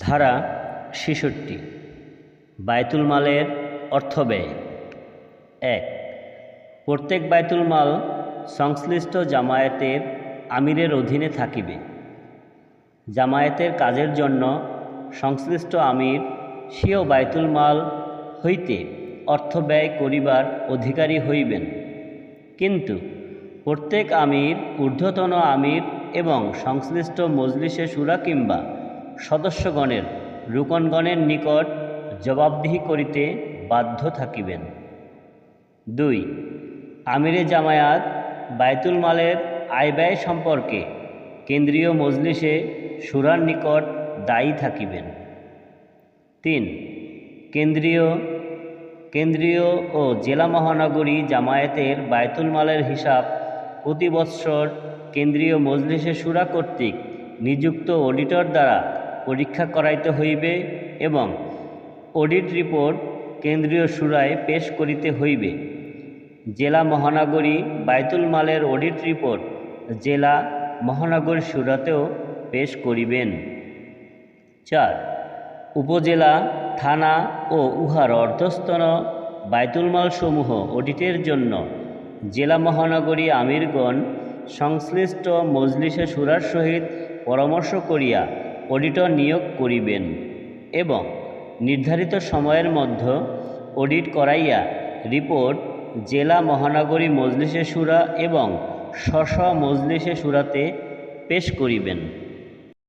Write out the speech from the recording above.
ধারা ছেষট্টি। বায়তুল মালের অর্থ ব্যয়। এক, প্রত্যেক বায়তুল মাল সংশ্লিষ্ট জামায়াতের আমিরের অধীনে থাকিবে। জামায়াতের কাজের জন্য সংশ্লিষ্ট আমির স্বীয় বায়তুল মাল হইতে অর্থ ব্যয় করিবার অধিকারী হইবেন। কিন্তু প্রত্যেক আমির ঊর্ধ্বতন আমির এবং সংশ্লিষ্ট মজলিসে সুরা কিংবা সদস্যগণের রুকনগণের নিকট জবাবদিহি করিতে বাধ্য থাকিবেন। দুই, আমিরে জামায়াত বায়তুল মালের আয় ব্যয় সম্পর্কে কেন্দ্রীয় মজলিসে সুরার নিকট দায়ী থাকিবেন। তিন, কেন্দ্রীয় কেন্দ্রীয় ও জেলা মহানগরী জামায়াতের বায়তুল মালের হিসাব প্রতি বৎসর কেন্দ্রীয় মজলিসে সুরা কর্তৃক নিযুক্ত অডিটর দ্বারা পরীক্ষা করাইতে হইবে এবং অডিট রিপোর্ট কেন্দ্রীয় সুরায় পেশ করিতে হইবে। জেলা মহানগরী বাইতুল মালের অডিট রিপোর্ট জেলা মহানগরী সুরাতেও পেশ করিবেন। চার, উপজেলা, থানা ও উহার অর্ধস্তন বায়তুলমালসমূহ অডিটের জন্য জেলা মহানগরী আমিরগণ সংশ্লিষ্ট মজলিসে সুরার সহিত পরামর্শ করিয়া অডিটর নিয়োগ করিবেন এবং নির্ধারিত সময়ের মধ্যে অডিট করাইয়া রিপোর্ট জেলা মহানগরী মজলিসে সুরা এবং স্ব স্ব মজলিসে সুরাতে পেশ করিবেন।